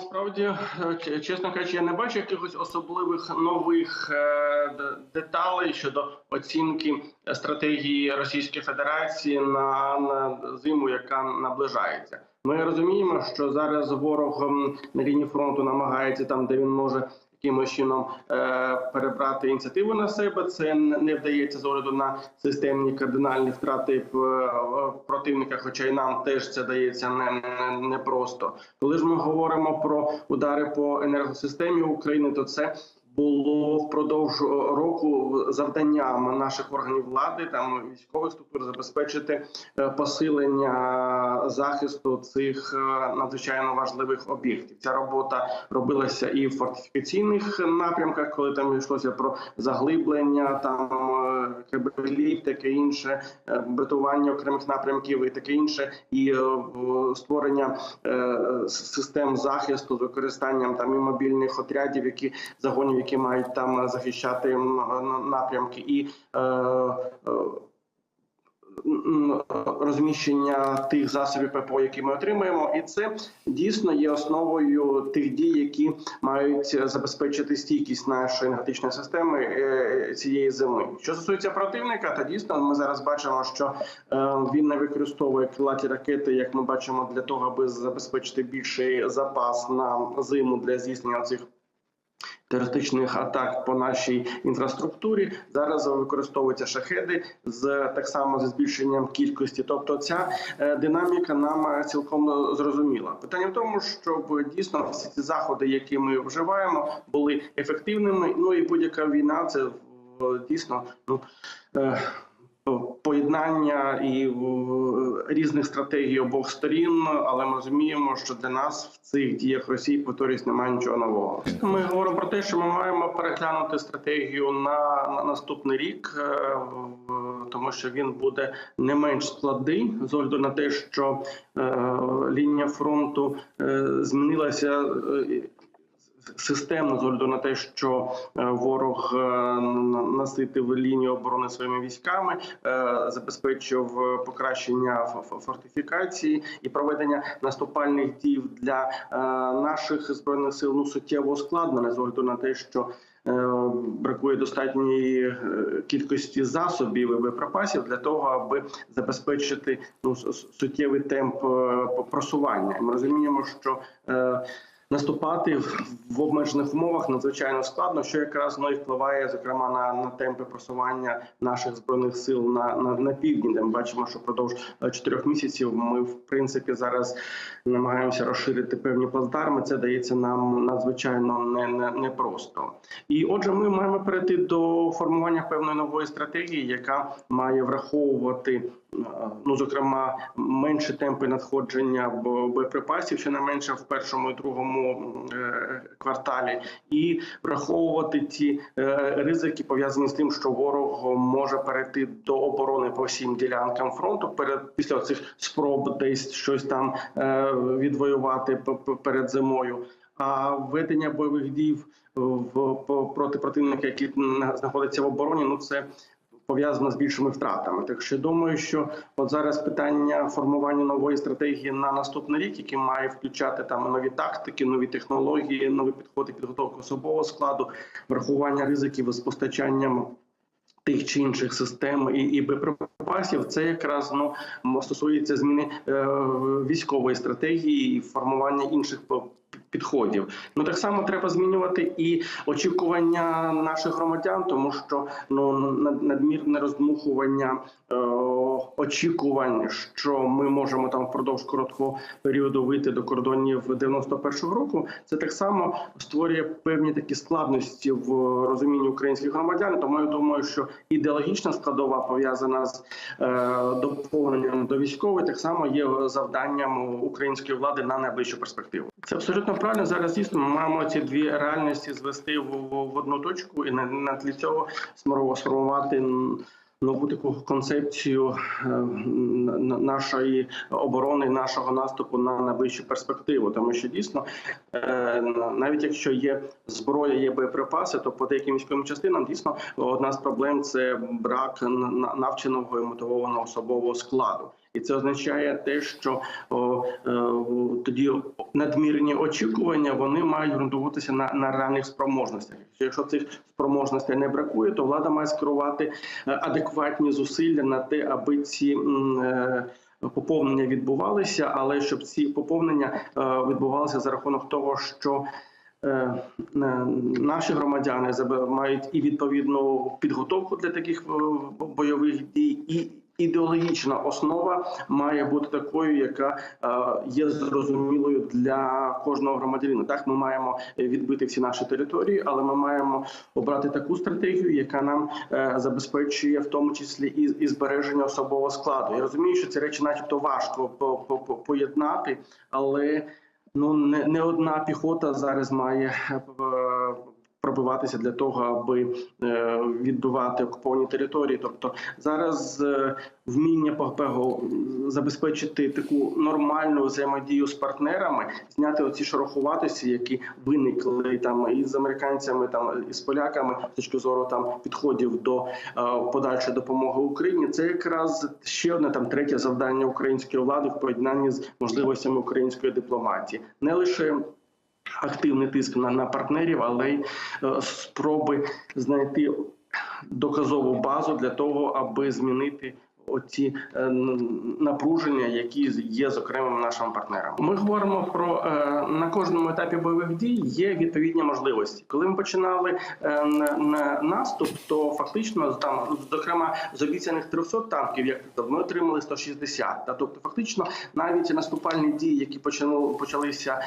насправді, е, чесно кажучи, я не бачу якихось особливих нових е, деталей щодо оцінки стратегії Російської Федерації на, на зиму, яка наближається. Ми розуміємо, що зараз ворог на лінії фронту намагається там, де він може якимось чином е, перебрати ініціативу на себе. Це не вдається з огляду на системні кардинальні втрати в, в противника, хоча й нам теж це дається не, не, не. Коли ж ми говоримо про удари по енергосистемі України, то це було впродовж року завданням наших органів влади, там військових структур забезпечити е, посилення захисту цих е, надзвичайно важливих об'єктів. Ця робота робилася і в фортифікаційних напрямках, коли там йшлося про заглиблення, там е, кабелів, таке інше, е, бетування окремих напрямків і таке інше, і е, створення е, систем захисту з використанням там і мобільних отрядів, які загонів, які мають там захищати на- напрямки, і е, е, розміщення тих засобів ППО, які ми отримаємо, і це дійсно є основою тих дій, які мають забезпечити стійкість нашої енергетичної системи е, цієї зими. Що стосується противника, то дійсно ми зараз бачимо, що е, він не використовує крилаті ракети, як ми бачимо, для того, аби забезпечити більший запас на зиму для здійснення цих терористичних атак по нашій інфраструктурі. Зараз використовуються шахеди з так само зі збільшенням кількості. Тобто, ця е, динаміка нам е, цілком зрозуміла. Питання в тому, щоб дійсно всі ці заходи, які ми вживаємо, були ефективними. Ну і будь-яка війна це е, дійсно ну. Поєднання і різних стратегій обох сторін, але ми розуміємо, що для нас в цих діях Росії повторюсь, немає нічого нового. Ми говоримо про те, що ми маємо переглянути стратегію на, на наступний рік, е, тому що він буде не менш складний з огляду на те, що е, лінія фронту е, змінилася. Системно з огляду на те, що е, ворог е, наситив лінію оборони своїми військами, е, забезпечив покращення фортифікації і проведення наступальних дій для наших збройних сил ну суттєво ускладнене з огляду на те, що бракує достатньої кількості засобів і боєприпасів для того, аби забезпечити ну суттєвий темп просування. Ми розуміємо, що Наступати в- обмежених умовах надзвичайно складно, що якраз ну, і впливає зокрема на, на темпи просування наших збройних сил на, на, на півдні. Де ми бачимо, що впродовж е, чотирьох місяців ми в принципі зараз намагаємося розширити певні плацдарми. Це дається нам надзвичайно не, не, непросто. І отже, ми маємо перейти до формування певної нової стратегії, яка має враховувати. Ну, зокрема, менші темпи надходження бо- боєприпасів, що не менше в першому і другому е, кварталі, і враховувати ті е, ризики пов'язані з тим, що ворог може перейти до оборони по всім ділянкам фронту перед після цих спроб десь щось там е, відвоювати перед зимою. А введення бойових дій в проти противника, який знаходиться в обороні, ну це пов'язано з більшими втратами. Так що я думаю, що от зараз питання формування нової стратегії на наступний рік, який має включати там нові тактики, нові технології, нові підходи підготовки особового складу, врахування ризиків з постачанням. Тих чи інших систем і, і боєприпасів, це якраз ну стосується зміни е, військової стратегії і формування інших підходів. Ну так само треба змінювати і очікування наших громадян, тому що ну надмірне роздмухування е, очікувань, що ми можемо там впродовж короткого періоду вийти до кордонів 91-го року. Це так само створює певні такі складності в розумінні українських громадян. Тому я думаю, що ідеологічна складова пов'язана з е, доповненням до військової, так само є завданням української влади на найближчу перспективу. Це абсолютно правильно. Зараз дійсно ми маємо ці дві реальності звести в, в, одну точку і на, на тлі цього сформу- сформувати нову таку концепцію е, нашої оборони, нашого наступу на найближчу перспективу, тому що дійсно е, навіть якщо є зброя, є боєприпаси, то по деяким військовим частинам дійсно одна з проблем це брак навченого і мотивованого особового складу. і це означає те, що о, е, тоді надмірні очікування вони мають ґрунтуватися на, на реальних спроможностях. Якщо цих спроможностей не бракує, то влада має скерувати е, адекватні зусилля на те, аби ці. е, Поповнення відбувалися, але щоб ці поповнення відбувалися за рахунок того, що наші громадяни мають і відповідну підготовку для таких бойових дій, і ідеологічна основа має бути такою, яка е, є зрозумілою для кожного громадянина. Так, ми маємо відбити всі наші території, але ми маємо обрати таку стратегію, яка нам е, забезпечує в тому числі і, і збереження особового складу. Я розумію, що ці речі, начебто, важко по- по- по- поєднати, але ну не, не одна піхота зараз має е, пробиватися для того, аби е, відбивати окуповані території. Тобто зараз е, вміння ПГПГО забезпечити таку нормальну взаємодію з партнерами, зняти оці шорохуватості, які виникли там і з американцями, там і з поляками з точки зору там підходів до е, подальшої допомоги Україні. Це якраз ще одне там третє завдання української влади в поєднанні з можливостями української дипломатії, не лише активний тиск на, на партнерів, але й е, спроби знайти доказову базу для того, аби змінити. Оці е, напруження, які є з окремими нашими партнерами, ми говоримо про е, на кожному етапі бойових дій є відповідні можливості. Коли ми починали е, на, на наступ, то фактично там, зокрема, з обіцяних 300 танків, як ми отримали 160. Та тобто, фактично, навіть наступальні дії, які почали почалися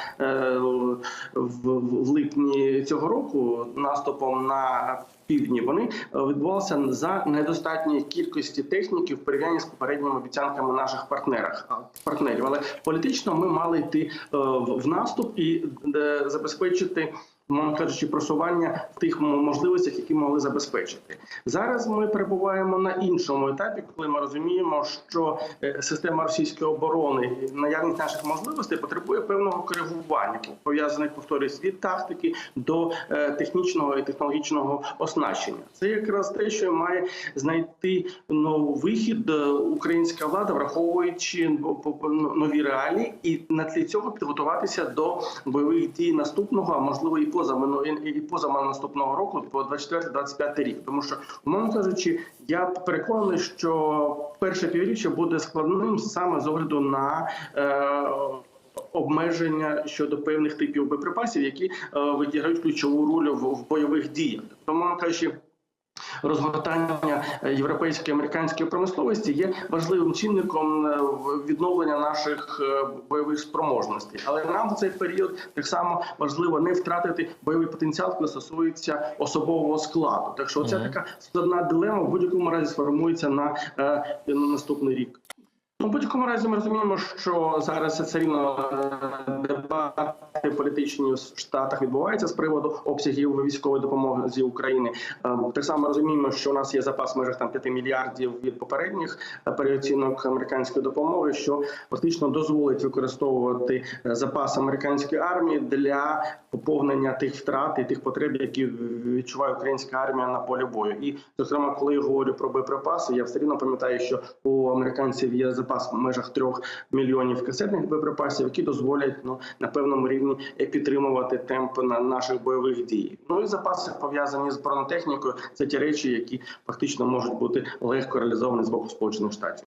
в липні цього року, наступом на півдні, вони е, відбувалися за недостатньої кількості техніки в порівнянні з попередніми обіцянками наших партнерах партнерів. Але політично ми мали йти е, в в наступ і е, забезпечити. Мовно кажучи, просування в тих можливостях, які могли забезпечити зараз. Ми перебуваємо на іншому етапі, коли ми розуміємо, що е, система російської оборони наявність наших можливостей потребує певного коригування, пов'язаних повторюсь, від тактики до е, технічного і технологічного оснащення. Це якраз те, що має знайти ну, вихід е, українська влада, враховуючи нові реалії, і на тлі цього підготуватися до бойових дій наступного, а можливо і поза мину- і поза наступного року, по 24-25 рік. Тому що, умовно кажучи, я переконаний, що перше півріччя буде складним саме з огляду на. Е, Обмеження щодо певних типів боєприпасів, які е, відіграють ключову роль в, в бойових діях, тому кажучи, розгортання е, європейської американської промисловості є важливим чинником е, в- відновлення наших е, бойових спроможностей. Але нам в цей період так само важливо не втратити бойовий потенціал, коли стосується особового складу. Так що Мгм. така складна дилема в будь-якому разі сформується на, на наступний рік. Ну, в будь-якому разі ми розуміємо, що зараз все рівно е, дебати політичні в Штатах відбуваються з приводу обсягів військової допомоги з України. Е, Так само розуміємо, що у нас є запас в межах там 5 мільярдів від попередніх переоцінок американської допомоги, що фактично дозволить використовувати е, запас американської армії для поповнення тих втрат і тих потреб, які відчуває українська армія на полі бою. І зокрема, коли я говорю про боєприпаси, я все рівно пам'ятаю, що у американців є запас в межах трьох мільйонів касетних боєприпасів, які дозволять ну на певному рівні е, підтримувати темп на наших бойових дій. Ну і запаси пов'язані з бронетехнікою. Це ті речі, які фактично можуть бути легко реалізовані з боку сполучених штатів.